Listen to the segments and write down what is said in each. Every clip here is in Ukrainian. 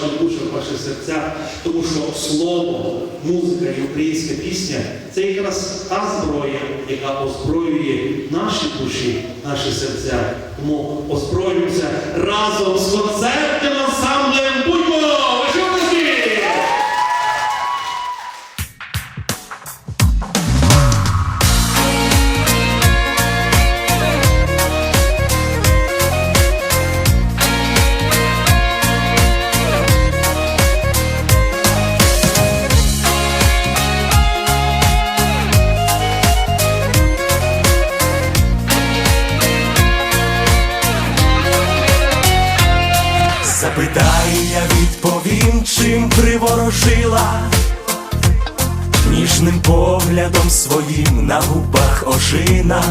позитив ніколи не серця, тому що слово, музика і українська пісня це якраз та зброя, яка озброює наші душі, наші серця. Тому озброюємося разом з концертним ансамблем Будьмо! Запитай, я відповім, чим приворожила ніжним поглядом своїм на губах ожина.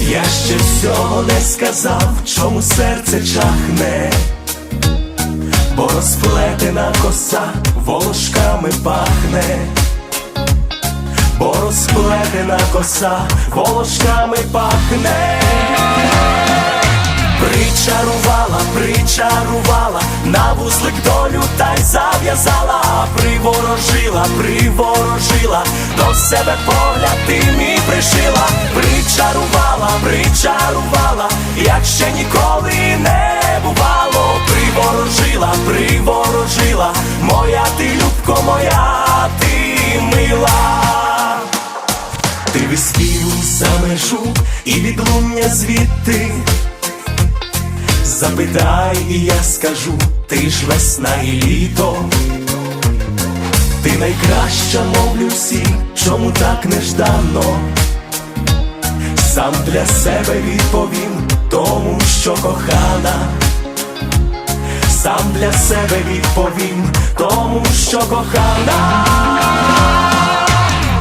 Я ще всього не сказав, чому серце чахне, бо розплетена коса волошками пахне, бо розплетена коса волошками пахне. Причарувала, причарувала, на вузлик долю та й зав'язала, приворожила, приворожила, до себе погляд ти мій пришила, причарувала, причарувала, як ще ніколи не бувало, приворожила, приворожила, моя ти любко, моя ти мила. Ти виспів за межу і відлуння звідти. Запитай, і я скажу, ти ж весна і літо. Ти найкраща, мовлю всі, чому так нежданно. Сам для себе відповім тому, що кохана. Сам для себе відповім тому, що кохана.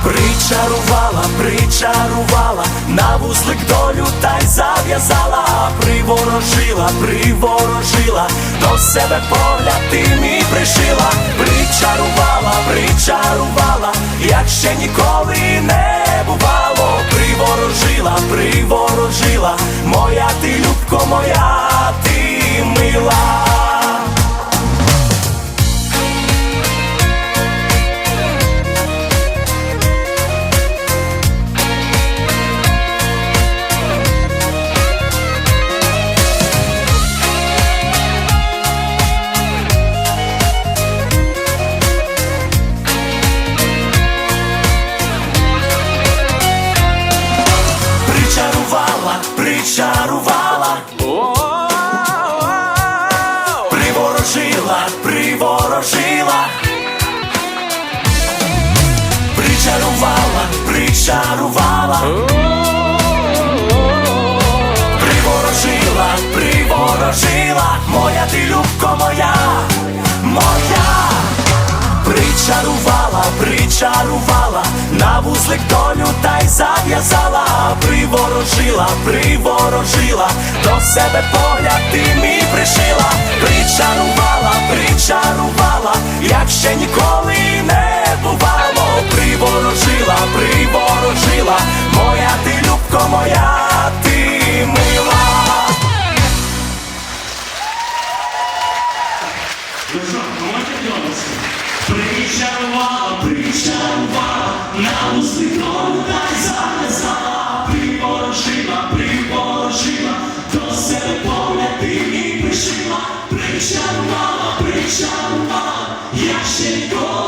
Причарувала, причарувала, на вузлик долю та й зав'язала, приворожила, приворожила, до себе погляд ти мій пришила, причарувала, причарувала, як ще ніколи не бувало, приворожила, приворожила, моя ти любко, моя ти мила. Причарувала, приворожила, приворожила, причарувала, причарувала, приворожила, приворожила, моя ти любко моя, моя. Причарувала, причарувала, на вузлик долю та й зав'язала, приворожила, приворожила, до себе погляд ти мій пришила, причарувала, причарувала, як ще ніколи не бувало, Причарувала, причарувала, на усикону дай зав'язала, приворожила, приворожила, до себе погляд ти мій пришила, причарувала, причарувала, я ще ніколи